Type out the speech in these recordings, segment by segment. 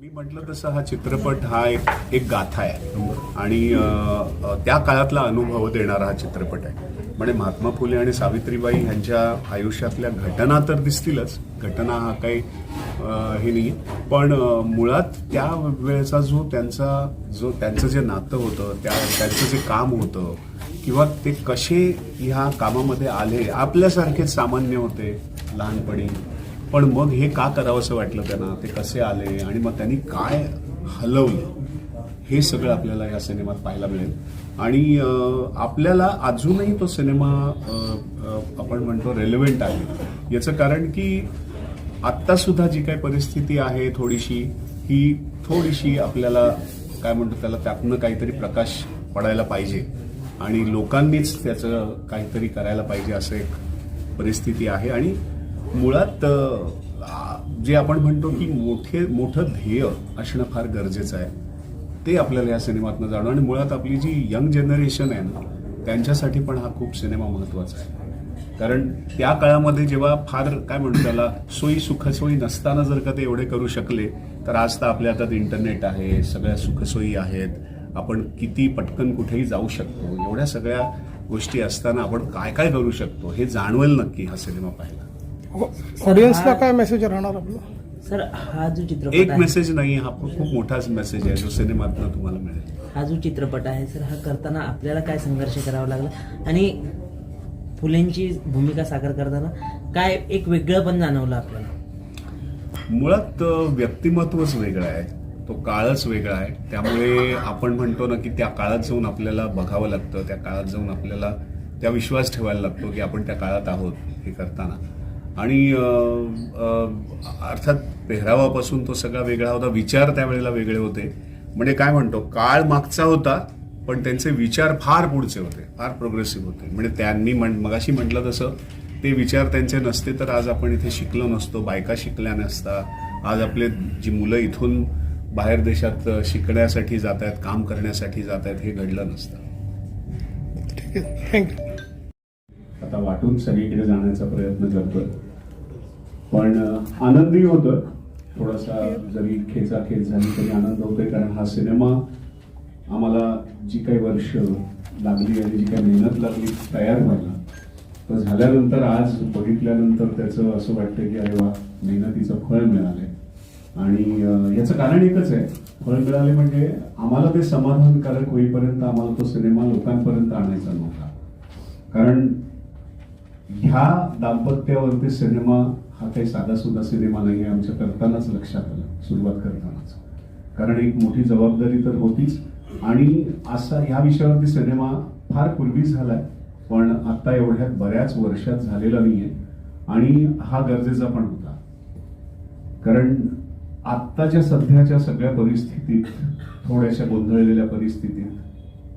मी म्हटलं तसं हा चित्रपट हा एक एक गाथा आहे. आणि त्या काळातला अनुभव देणारा हा चित्रपट आहे. म्हणजे महात्मा फुले आणि सावित्रीबाई ह्यांच्या आयुष्यातल्या घटना तर दिसतीलच. घटना हा काही हे नाही पण मुळात त्या वेळेचा जो त्यांचा जो त्यांचं जे नातं होतं त्या त्यांचं जे काम होतं किंवा ते कसे ह्या कामामध्ये आले आपल्यासारखेच सामान्य होते लहानपणी पण मग हे का करावं असं वाटलं त्यांना? ते कसे आले? आणि मग त्यांनी काय हलवलं? हे सगळं आपल्याला या सिनेमात पाहायला मिळेल. आणि आपल्याला अजूनही तो सिनेमा आपण म्हणतो रेलेव्हेंट आहे. याचं कारण की आत्तासुद्धा जी काही परिस्थिती आहे थोडीशी ही थोडीशी आपल्याला काय म्हणतो त्याला त्यातनं काहीतरी प्रकाश पडायला पाहिजे. आणि लोकांनीच त्याचं काहीतरी करायला पाहिजे असं एक परिस्थिती आहे. आणि मुळात जे आपण म्हणतो की मोठे मोठं ध्येय असणं फार गरजेचं आहे. ते आपल्याला या सिनेमातनं जाणं आणि मुळात आपली जी यंग जनरेशन आहे ना त्यांच्यासाठी पण हा खूप सिनेमा महत्त्वाचा आहे. कारण त्या काळामध्ये जेव्हा फार काय म्हणतो त्याला सोयी सुखसोयी नसताना जर का ते एवढे करू शकले तर आज तर आपल्या हातात इंटरनेट आहे सगळ्या सुखसोयी आहेत आपण किती पटकन कुठेही जाऊ शकतो एवढ्या सगळ्या गोष्टी असताना आपण काय काय करू शकतो हे जाणवेल नक्की हा सिनेमा पाहिला ऑडियन्सला काय मेसेज राहणार आपलं? सर हा जो चित्रपट एक आहे मेसेज नाही हा खूप मोठाच मेसेज आहे जो सिनेमातनं तुम्हाला मिळेल. हा जो चित्रपट आहे सर हा करताना आपल्याला काय संघर्ष करावा लागला? आणि फुलेंची भूमिका साकार करताना काय एक वेगळं पण जाणवलं आपल्याला? मुळात अ, व्यक्तिमत्वच वेगळं आहे. तो काळच वेगळा आहे. त्यामुळे आपण म्हणतो ना की त्या काळात जाऊन आपल्याला बघावं लागतं. त्या काळात जाऊन आपल्याला त्या विश्वास ठेवायला लागतो की आपण त्या काळात आहोत हे करताना. आणि अर्थात पेहरावापासून तो सगळा वेगळा होता. विचार त्यावेळेला वेगळे होते. म्हणजे काय म्हणतो काळ मागचा होता पण त्यांचे विचार फार पुढचे होते फार प्रोग्रेसिव्ह होते. म्हणजे त्यांनी म्हण मगाशी म्हटलं तसं ते विचार त्यांचे नसते तर आज आपण इथे शिकलो नसतो बायका शिकल्या नसता. आज आपले जी मुलं इथून बाहेर देशात शिकण्यासाठी जात आहेत काम करण्यासाठी जात आहेत हे घडलं नसतं. ठीक आहे. थँक्यू आता वाटून सगळीकडे जाण्याचा प्रयत्न करतोय. पण आनंदही होतं थोडासा जरी खेचा खेच झाली तरी आनंद होतोय कारण हा सिनेमा आम्हाला जी काही वर्ष लागली आणि जी काही मेहनत लागली तयार व्हायला तर झाल्यानंतर आज बघितल्यानंतर त्याचं असं वाटतं की अरे वा मेहनतीचं फळ मिळालंय. आणि याचं कारण एकच आहे. फळ मिळाले म्हणजे आम्हाला ते समाधानकारक होईपर्यंत आम्हाला तो सिनेमा लोकांपर्यंत आणायचा नव्हता. कारण ह्या दाम्पत्यावरती सिनेमा हा काही साधा सुद्धा सिनेमा नाही आहे आमच्या करतानाच लक्षात आलं सुरुवात करतानाच. कारण एक मोठी जबाबदारी तर होतीच. आणि असा ह्या विषयावरती सिनेमा फार पूर्वी झालाय पण आता एवढ्या बऱ्याच वर्षात झालेला नाहीये. आणि हा गरजेचा पण होता. कारण आत्ताच्या सध्याच्या सगळ्या परिस्थितीत थोड्याशा गोंधळलेल्या परिस्थितीत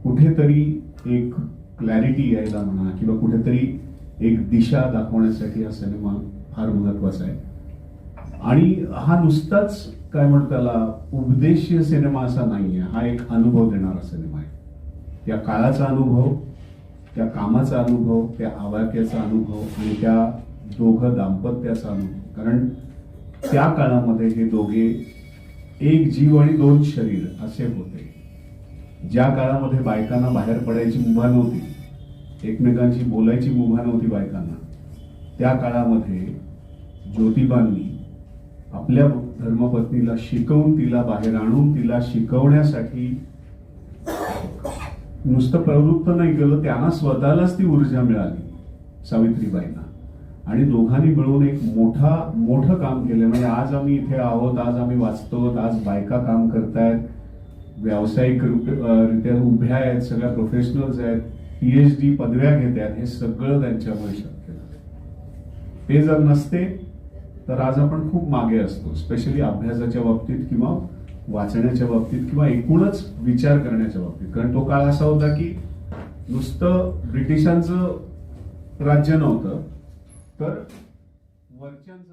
कुठेतरी एक क्लॅरिटी यायला म्हणा किंवा कुठेतरी एक दिशा दाखवण्यासाठी हा सिनेमा फार महत्त्वाचा आहे. आणि हा नुसताच काय म्हणतो त्याला उपदेशीय सिनेमा असा नाहीये. हा एक अनुभव देणारा सिनेमा आहे. त्या काळाचा अनुभव त्या कामाचा अनुभव त्या आवाक्याचा अनुभव आणि त्या दोघं दाम्पत्याचा अनुभव. कारण त्या काळामध्ये हे दोघे एक जीव आणि दोन शरीर असे होते. ज्या काळामध्ये बायकांना बाहेर पडायची मुभा नव्हती एकमेकांशी बोलायची मुभा नव्हती बायकांना. त्या काळामध्ये ज्योतिबांनी आपल्या धर्मपत्नीला शिकवून तिला बाहेर आणून तिला शिकवण्यासाठी नुसतं प्रवृत्त नाही केलं त्यांना स्वतःलाच ती ऊर्जा मिळाली सावित्रीबाईंना. आणि दोघांनी मिळून एक मोठा मोठं काम केलं. म्हणजे आज आम्ही इथे आहोत आज आम्ही वाचतो आज बायका काम करतायत व्यावसायिक रित्या उभ्या आहेत सगळ्या प्रोफेशनल्स आहेत. पीएचडी पदव्या घेतात हे सगळं त्यांच्यामुळे शक्य झालं ते जर नसते तर आज आपण खूप मागे असतो स्पेशली अभ्यासाच्या बाबतीत किंवा वाचण्याच्या बाबतीत किंवा एकूणच विचार करण्याच्या बाबतीत. कारण तो काळ असा होता की नुसतं ब्रिटिशांचं राज्य नव्हतं तर वरच्यांचं